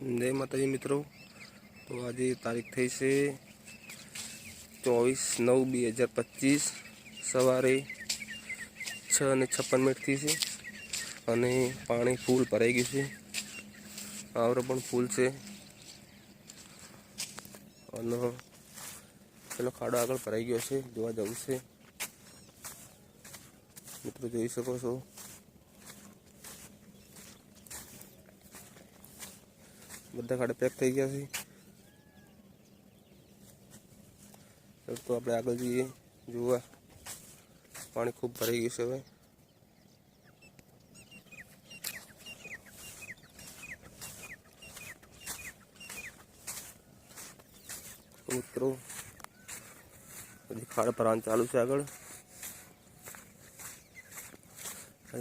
જય માતાજી મિત્રો. તો આજે તારીખ થઈ છે ચોવીસ નવ બે હજાર પચીસ. સવારે છ અને છપ્પન મિનિટ થઈ છે. અને પાણી ફૂલ ભરાઈ ગયું છે. આવરો પણ ફૂલ છે. અને પેલો ખાડો આગળ ભરાઈ ગયો છે. જોવા જવું છે. મિત્રો જોઈ શકો છો. બધા ખાડે પેક થઈ ગયા છે. તો આપણે આગળ જઈએ. જોવા પાણી ખૂબ ભરાઈ ગયું છે હવે. મિત્રો, બધી ખાડ ભરાણ ચાલુ છે આગળ.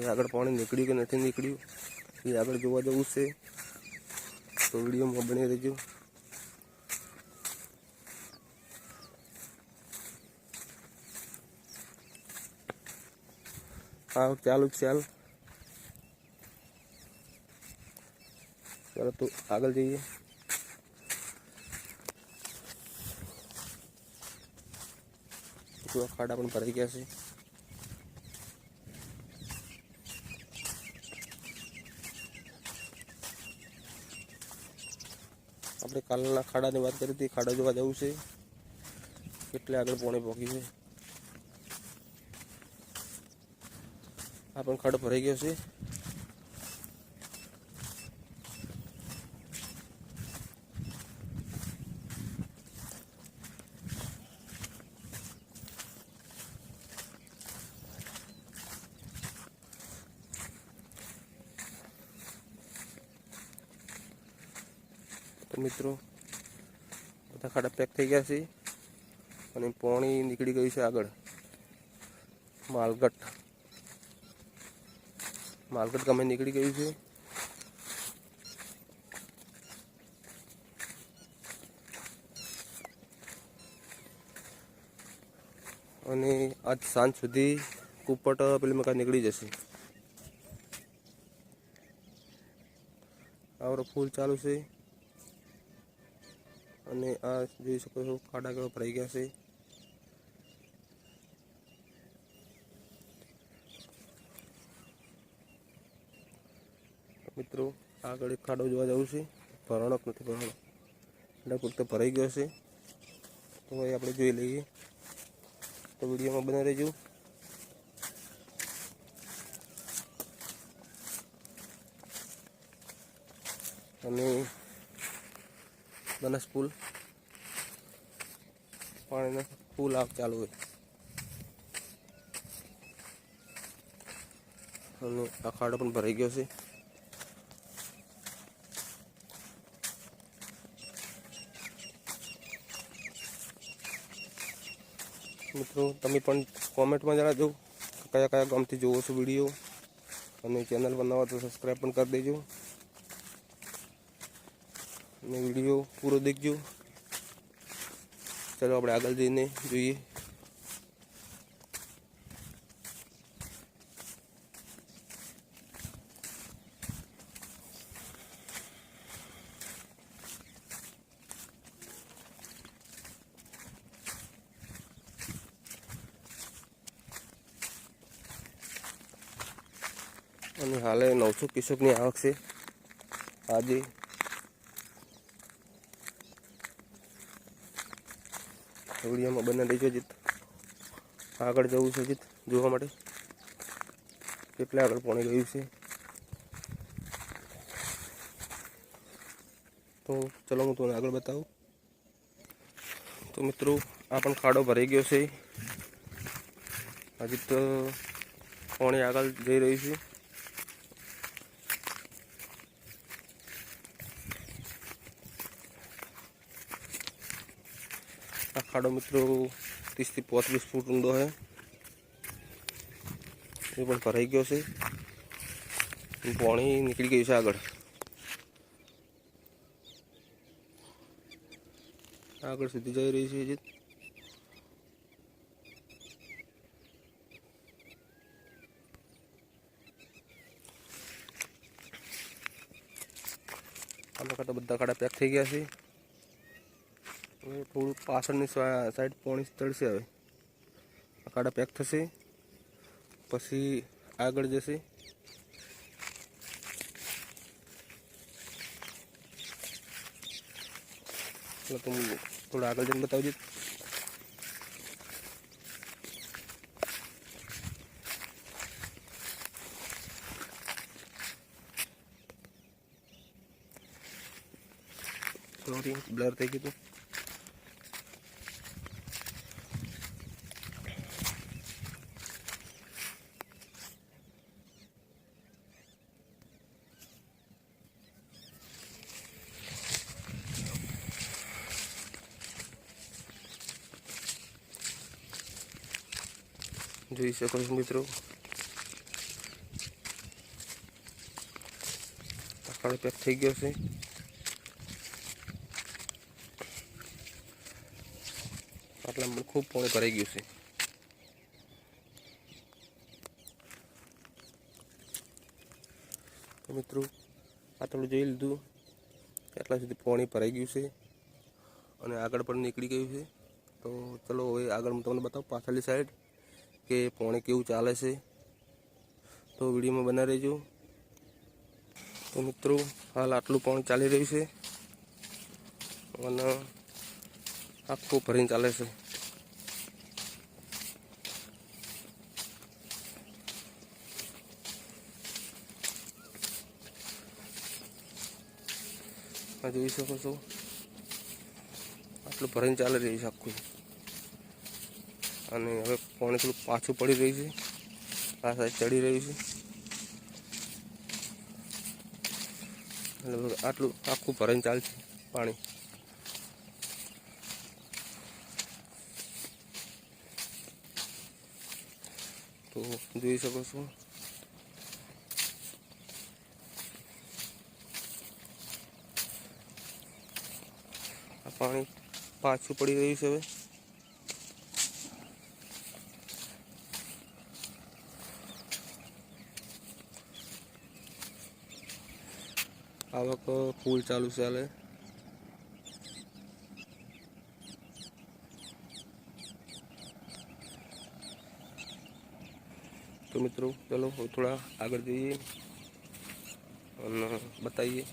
આગળ પાણી નીકળ્યું કે નથી નીકળ્યું? એ આગળ જોવા જવું છે. તો વિડીયોમાં બની રહેજો. હા ચાલુ ચાલ. ચાલો તો આગળ જઈએ. ખાડા પણ ભરાઈ ગયા છે. આપણે કાલના ખાડાની વાત કરી હતી ખાડા જોવા જવું છે. કેટલે આગળ પોણી પહોંચી છે. આ પણ ખાડો ભરાઈ ગયો છે. મિત્રો. બધા ખાડા પેક થઈ ગયા છે. અને પોણી નીકળી ગયું છે આગળ. માલગઢ. માલગઢ ગમે નીકળી ગયું છે. અને આજ સાંજ સુધી કુપટ પેલી મકાન નીકળી જશે. આવરો ફૂલ ચાલુ છે. અને આ જોઈ શકો છો, ખાડા કેવા ભરાઈ ગયા છે. મિત્રો, આગળ એક ખાડો જોવા જવું છે. ભરાણો નથી ભરાણો એટલે પૂરતો ભરાઈ ગયો છે. તો એ આપણે જોઈ લઈએ. તો વિડીયોમાં બને રહેજો. અને બનાસ પુલ પાણીનો પુલ આપ ચાલુ હોય. અને આ ખાડો પણ ભરાઈ ગયો છે. મિત્રો, તમે પણ કોમેન્ટમાં કે કયા કયા ગામથી જોવો છો વીડિયો. અને ચેનલ બનાવો તો સબસ્ક્રાઈબ પણ કરી દેજો. અને વીડિયો પૂરો દેખજો. ચાલો આપણે આગળ જઈને જોઈએ. અને હાલે નવસો કિશોકની આવક છે. આજે વિડીયોમાં બંને દેજો જીત. આગળ જવું છે જીત, જોવા માટે. કેટલે આગળ પહોંચી ગયું છે. તો ચલો હું તમને આગળ બતાવું. તો મિત્રો, આ પણ ખાડો ભરાઈ ગયો છે. હજી તો પાણી આગળ જઈ રહ્યું છે. ખાડો મિત્રો ત્રીસથી પોત્રીસ ફૂટ ઊંડો છે. એ પણ ભરાઈ ગયો છે. પાણી નીકળી ગયું છે આગળ. આગળ સુધી જઈ રહી છે જીત આમાં કરતા બધા ખાડા પેક થઈ ગયા છે. હવે થોડું પાછળની સાઈડ પોણી તળશે હવે. ખાડા પેક થશે. પછી આગળ જશે. એટલે તું થોડું આગળ જઈને બતાવજો સોરી બ્લર થઈ ગયું હતું. જોઈ શકો છો મિત્રો. તકાળ પેક થઈ ગયો છે. આટલા ખૂબ પાણી ભરાઈ ગયું છે. મિત્રો, આટલું જોઈ લીધું. એટલા સુધી પાણી ભરાઈ ગયું છે. અને આગળ પણ નીકળી ગયું છે. તો ચલો હવે આગળ હું તમને બતાવું પાછળની સાઈડ કે પાણી કેવું ચાલે છે? તો વિડીયોમાં બના રહેજો. તો મિત્રો, હાલ આટલું પાણી ચાલી રહ્યું છે. અને આખું ભરીને ચાલે છે. જોઈ શકો છો. આટલું ભરીને ચાલી રહ્યું છે આખું. અને હવે પાણી થોડું પાછું પડી રહ્યું છે. આ સાઈડ ચડી રહ્યું છે. લગભગ આટલું આખું ભરાઈને ચાલશે પાણી. તો જોઈ શકો છો. આ પાણી પાછું પડી રહ્યું છે હવે. આવક ફૂલ ચાલુ ચાલે તો મિત્રો ચલો હવે થોડા આગળ જઈએ અને બતાવીએ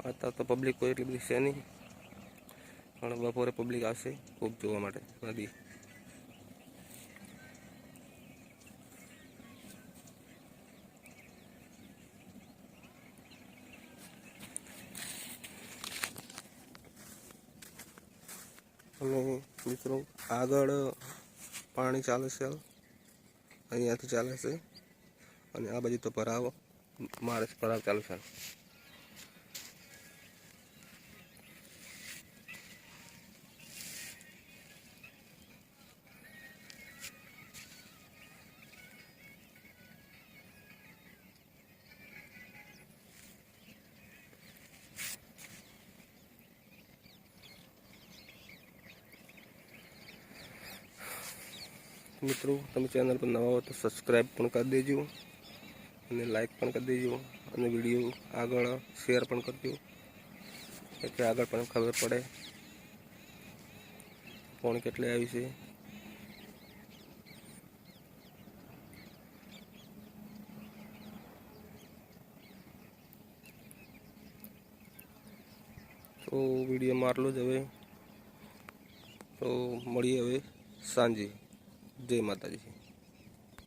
અત્યારે તો પબ્લિક કોઈ એટલી બધી છે નહીં પણ બપોરે પબ્લિક આવશે ખૂબ જોવા માટે નદી અને મિત્રો. આગળ પાણી ચાલે છે. અહીંયાથી ચાલે છે. અને આ બાજુ તો ભરાવ. મારે ભરાવ ચાલુ છે. મિત્રો, તમે ચેનલ પર નવા હો તો સબસ્ક્રાઈબ પણ કરી દેજો અને લાઈક પણ કરી દેજો અને વીડિયો આગળ શેર પણ કરજો, એટલે આગળ પણ ખબર પડે કોણ કેટલે આવી છે. તો વીડિયો મારલો જ હવે. તો મળીએ હવે સાંજે. જય માતાજી.